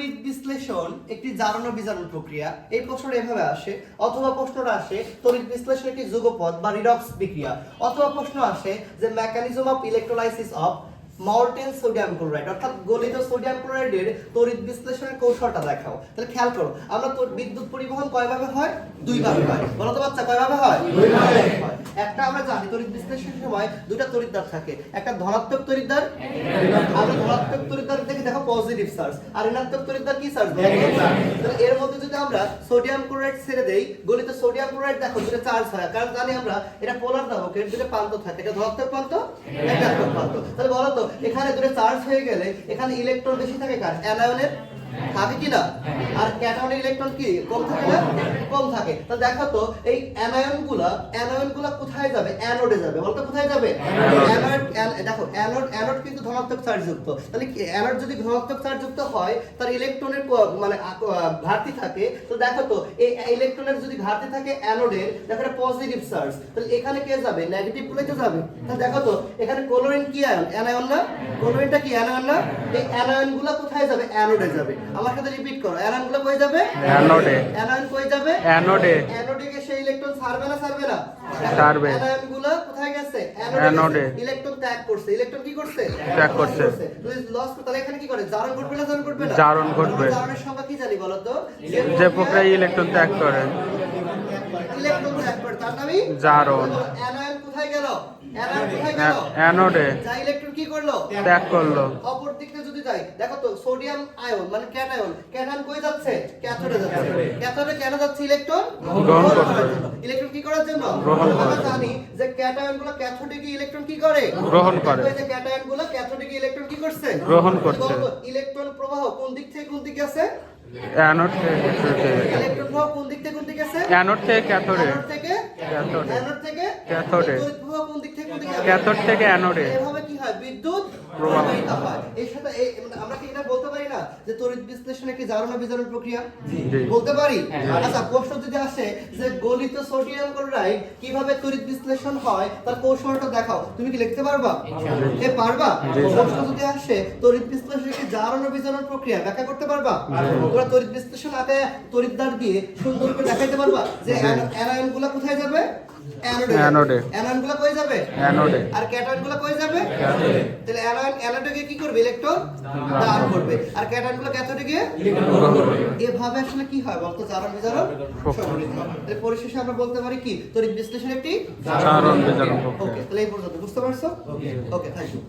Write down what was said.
তড়িৎ বিশ্লেষণ একটি জারণ ও বিজারণ প্রক্রিয়া। এই প্রশ্নটা এভাবে আসে অথবা প্রশ্নটা আসে তড়িৎ বিশ্লেষণ একটি যুগপথ বা রিডক্স বিক্রিয়া। অথবা প্রশ্ন আসে যে mechanism of electrolysis of molten sodium chloride অর্থাৎ গলিত সোডিয়াম ক্লোরাইডের তড়িৎ বিশ্লেষণের কৌশলটা দেখাও। তাহলে খেয়াল করো আমরা তো বিদ্যুৎ পরিবহন কয়ভাবে হয়? দুইভাবে হয়। বলো তো বাচ্চা কয়ভাবে হয়? একটা আমরা জানি তড়িৎ বিশ্লেষণের সময় দুইটা তড়িৎদ্বার থাকে। একটা ধনাত্মক তড়িৎদ্বার আমরা ধনাত্মক তড়িৎদ্বার দেখি দেখো পজিটিভ চার্জ আর ঋণাত্মক তড়িৎদ্বার কি চার্জ তাহলে এর মধ্যে যদি আমরা সোডিয়াম ক্লোরাইড ছেড়ে দেই গলিত সোডিয়াম ক্লোরাইড দেখো দুটো চার্জ হয়। কারণ জানি আমরা এটা পোলার দাহকের দুটো প্রান্ত থাকে। এটা ধনাত্মক প্রান্ত ঋণাত্মক প্রান্ত। তাহলে বলো তো এখানে দুটো চার্জ হয়ে গেলে এখানে ইলেকট্রন বেশি থাকে কার? অ্যানায়নের থাকে কি না? আর ক্যাটায়নের ইলেকট্রন কি? কম থাকে না? কম থাকে। তাহলে দেখো তো এই অ্যানায়নগুলা অ্যানায়নগুলা কোথায় যাবে? অ্যানোডে যাবে। বলতো কোথায় যাবে? অ্যানোড দেখো অ্যানোড অ্যানোড কিন্তু ধনাত্মক চার্জ যুক্ত তাহলে কি অ্যানোড যদি ধনাত্মক চার্জ যুক্ত হয় তার ইলেকট্রনের মানে ঘাটতি থাকে। তো দেখো তো এই ইলেকট্রনের যদি ঘাটতি থাকে অ্যানোডের দেখো এটা পজিটিভ চার্জ তাহলে এখানে কে যাবে? নেগেটিভগুলো তো যাবে। তাহলে দেখো তো এখানে ক্লোরিন কি আয়ন অ্যানায়ন না? ক্লোরিনটা কি অ্যানায়ন না? এই অ্যানায়নগুলো কোথায় যাবে? অ্যানোডে যাবে। আমার সাথে রিপিট করো অ্যানায়নগুলো কই যাবে? অ্যানোডে। অ্যানায়ন কই যাবে? অ্যানোডে। অ্যানোডে গিয়ে সেই ইলেকট্রন ছাড়বে না ছাড়বে না? ছাড়বে। অ্যানায়নগুলো কোথায় অ্যানোডে। ইলেকট্রন ত্যাগ করছে। ইলেকট্রন কি করছে? ত্যাগ করছে। লস তাহলে এখানে কি করে? জারণ ঘটবে না জারণ ঘটবে না? জারণ ঘটবে। জারণের সংখ্যা কি জানি বলো তো? যে প্রক্রিয়ায় ইলেকট্রন ত্যাগ করে। ইলেকট্রন ত্যাগ করে। তার নামই? জারণ। অ্যানায়ন কোথায় গেল? অ্যানায়ন কোথায় গেল? অ্যানোডে। যা ইলেকট্রন কি করল? ত্যাগ করল। অপর দিক যদি যাই দেখো তো সোডিয়াম আয়ন মানে ক্যাটায়ন ক্যাটায়ন কই যাচ্ছে? ক্যাথোডে যাচ্ছে। ক্যাথোডে। কেন যাচ্ছে? ইলেকট্রন? গ্রহণ করতে। ইলেকট্রন কি করার জন্য? আমরা জানি যে ক্যাটায়নগুলো ক্যাথোডে গিয়ে ইলেকট্রন কি করে? গ্রহণ করে। এই যে ক্যাটায়নগুলো ক্যাথোডে গিয়ে ইলেকট্রন কি করছে? গ্রহণ করছে। ইলেকট্রন প্রবাহ কোন দিক থেকে কোন দিকে আছে? অ্যানোড থেকে ইলেকট্রন প্রবাহ কোন দিক থেকে কোন দিকে আছে? অ্যানোড থেকে ক্যাথোডে। ক্যাথোডে। অ্যানোড থেকে ক্যাথোডে। প্রবাহ কোন দিক থেকে কোন দিকে? ক্যাথোড থেকে অ্যানোডে এভাবে কি হয়? বিদ্যুৎ প্রবাহিত হয় এর সাথে আমরা কি এটা বলতে পারি না যে তড়িৎ বিশ্লেষণ একটি জারণ বিজারণ প্রক্রিয়া? বলতে পারি? আচ্ছা প্রশ্ন যদি আসে যে গলিত সোডিয়াম ক্লোরাইড কীভাবে তড়িৎ বিশ্লেষণ হয় তার কৌশলটা দেখাও। তুমি কি লিখতে পারবা? এ পারবা? প্রশ্ন যদি আসে তড়িৎ বিশ্লেষণ একটি জারণ বিজারণ প্রক্রিয়া? ব্যাখ্যা করতে পারবা? তোমরা তড়িৎ বিশ্লেষণ আগে তড়িৎদ্বার দিয়ে সুন্দর করে দেখাইতে পারবা যে অ্যানায়নগুলা কোথায় যাবে? অ্যানোডে অ্যানোডে। কই যাবে? অ্যানোডে আর ক্যাটায়নগুলো কই যাবে? তাহলে অ্যানায়ন অ্যানোডে কি করবে? ইলেকট্রন দান করবে। আর ক্যাটায়নগুলো ক্যাথোডে গিয়ে এভাবে আসলে কি হয় বলতো? জারণ বিজারণ তাহলে পরিশেষে আমরা বলতে পারি কি? তড়িৎ বিশ্লেষণ একটি জারণ বিজারণ ওকে তাহলে এই পর্যন্ত। বুঝতে পারছ? Okay thank you